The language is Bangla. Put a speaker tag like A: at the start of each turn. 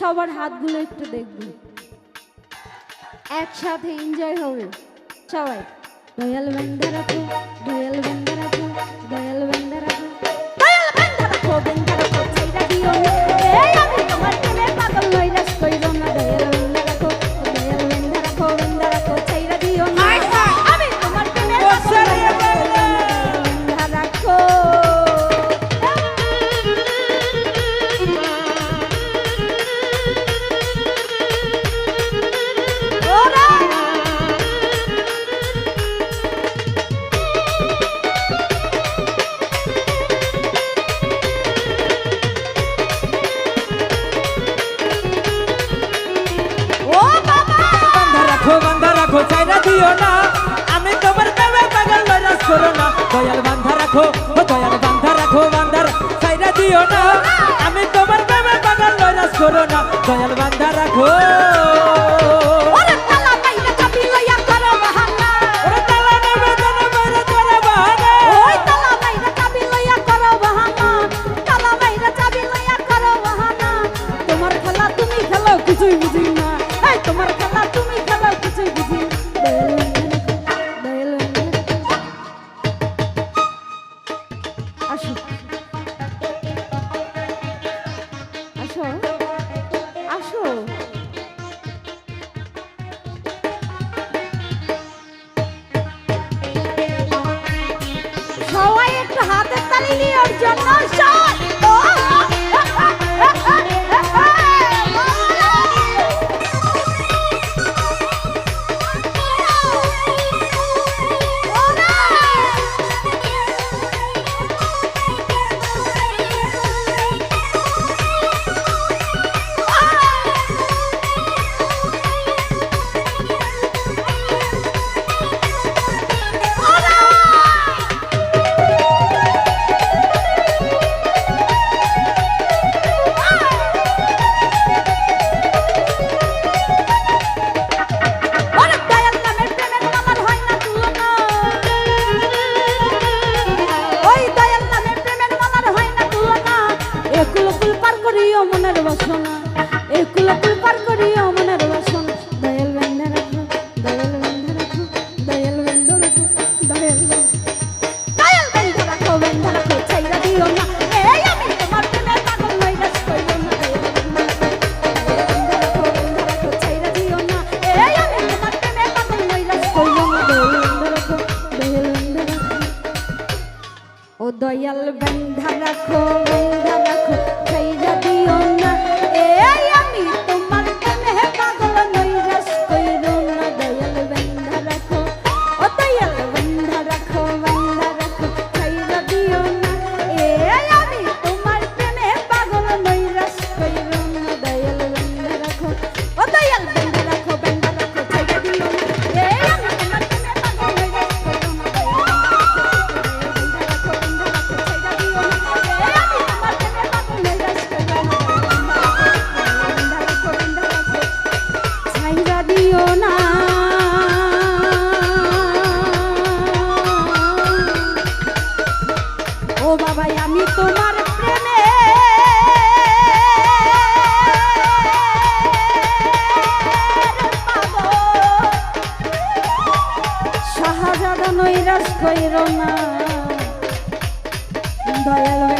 A: সবার হাতগুলো একটু একসাথে এনজয় হবে। সবাই। দয়াল দিও না। আমি তোমার প্রেমে পাগল
B: লইরা করো না। দয়াল বান্ধা রাখো ও দয়াল বান্ধা রাখো বান্ধার সাইরা দিও না। আমি তোমার প্রেমে পাগল লইরা করো না। দয়াল বান্ধা রাখো।
A: Thank you. हाथ ताली और जन्नत शॉट ভালোবাসো না এই কুলাকুল পার করি আমার দয়াল